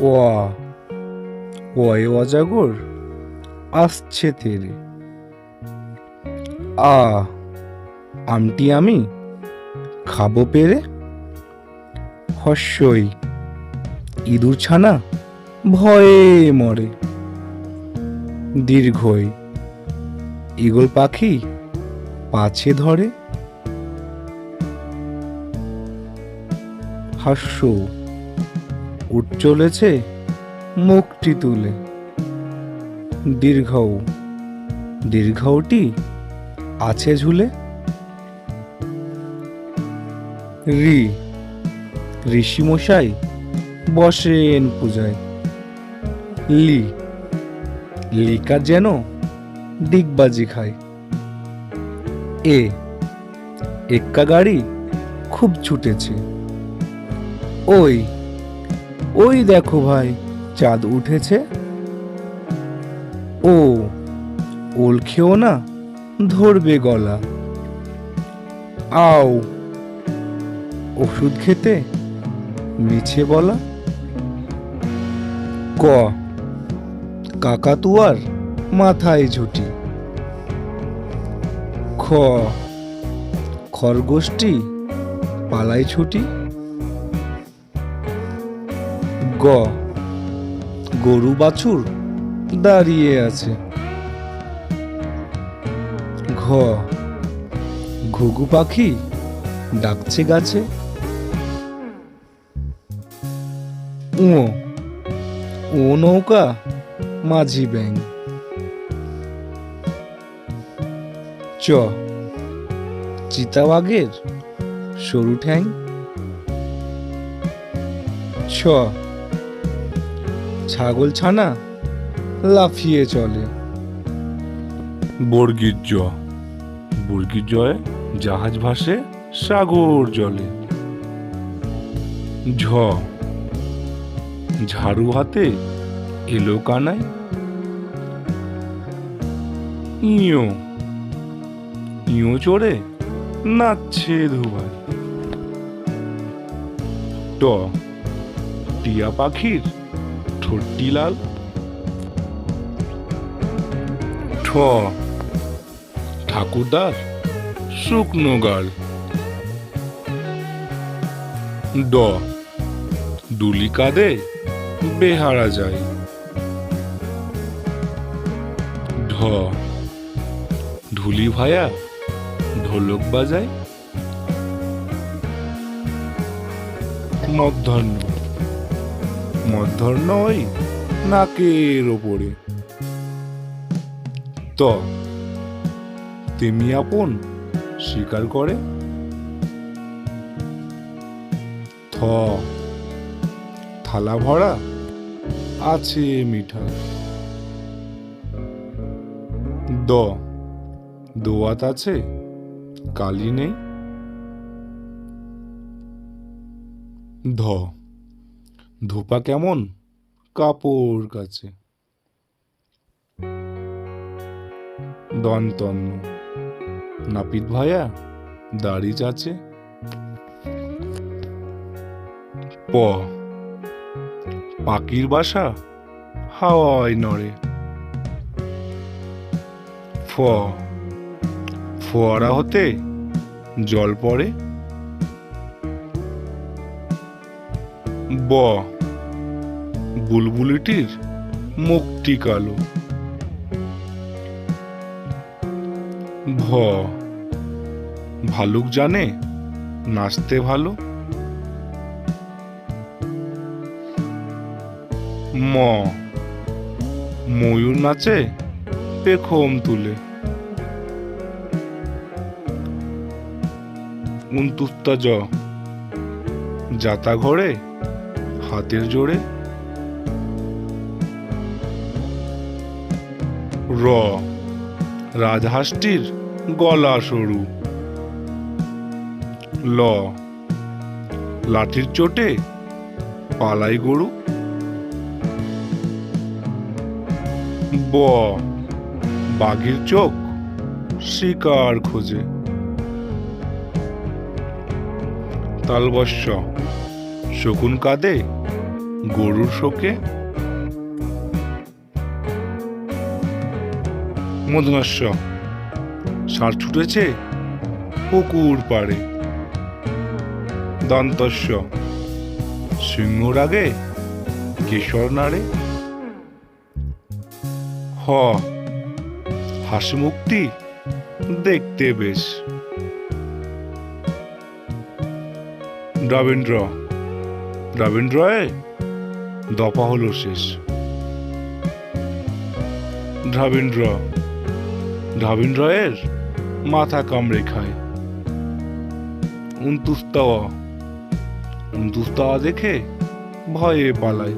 ওয়া ওয়ে অজাগর? আসছে তেরে আ, আমটি আমি খাব পেরে? হস্যই, ইঁদুর ছানা ভয়ে মরে। দীর্ঘই, ঈগল পাখি পাছে ধরে। হাস্য উঠ চলেছে মুখটি তুলে। দীর্ঘও দীর্ঘটি আছে ঝুলে। রি, ঋষিমশাই বসেন পূজায়। লি, লিকা যেন ডিগবাজি খায়। এ, এক্কা গাড়ি খুব ছুটেছে। ওই ওই দেখো ভাই, চাঁদ উঠেছে। ও, ওল খেও না, ধরবে গলা। আও, ওষুধ খেতে মিছে বলা। ক কাকাতুয়ার মাথায় ঝুটি। খ খরগোষ্ঠী পালাই ছুটি। গ। গরু বাছুর দাঁড়িয়ে আছে। ঘ। ঘুঘু পাখি ডাকছে গাছে। ও ও নৌকা মাঝি ব্যাং চ। চিতাবাগের সরু ঠ্যাং। ছ। ছাগল ছানা লাফিয়ে চলে। বর্গীর জ বর্গীর জয়ে জাহাজ ভাসে সাগর জলে। ঝ। ঝাড়ু হাতে এলো কানায়। ইয়ো। ইয়ো চড়ে নাচছে ধুবাই ট। টিয়া পাখির ঠোঁটটি লাল। ঠ। ঠাকুরদার শুকনো গাল। ড। দুলি কাঁদে বেহারা যায়। ঢ। ঢুলি ভায়া ঢোলক বাজায়। মধ্যাহ্ন। মধ্যাহ্ন ওই নাকের ওপরে ত, তেমি আপন স্বীকার করে? থ, থালা ভরা আছে মিঠা। দ, দোয়াত আছে, কালি নেই। ধ ধোপা কেমন? কাপড় কাছে দন্তন্য নাপিত ভায়া, দাড়ি চাচে। প। পাখির বাসা, হাওয়ায় নড়ে। ফ। ফোয়ারা হতে জল পড়ে। ব। বুলবুলিটির মুখটি কালো। ভ। ভালুক জানে, নাচতে ভালো। ম। ময়ূর নাচে, পেখম তুলে। উন্তুত্তা জ। যাতা ঘরে হাতের জোরে। র, রাজহাঁসটির গলা সরু। ল, লাঠির চোটে পালাই গরু। ব, বাঘের চোখ শিকার খোঁজে। তালবস্য শকুন কাঁদে গরুর শোকে? মদনাস্য সার ছুটেছে পুকুর পাড়ে। দন্তস্য সিংহর আগে কেশর নাড়ে। হ হাসি মুক্তি দেখতে বেশ। রবীন্দ্র রবীন্দ্রয়ে দফা হলো শেষ। রবীন্দ্র রবীন্দ্রয়ের মাথা কামড়ে খায়। উনতুস্তাওয়া উনতুস্তাওয়া দেখে ভয়ে পালায়।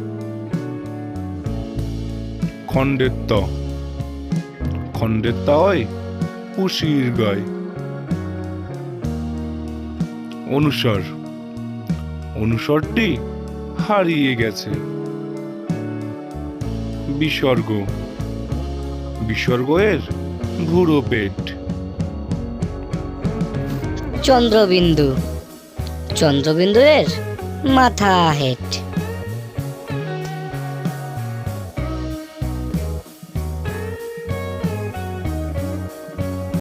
খণ্ডের ত খণ্ডের তাওয়ায় পুষির গায়। অনুসর, অনুসরটি হারিয়ে গেছে। বিসর্গ। বিসর্গের ঘুরো পেট। চন্দ্রবিন্দু। চন্দ্রবিন্দু এর মাথা হেট।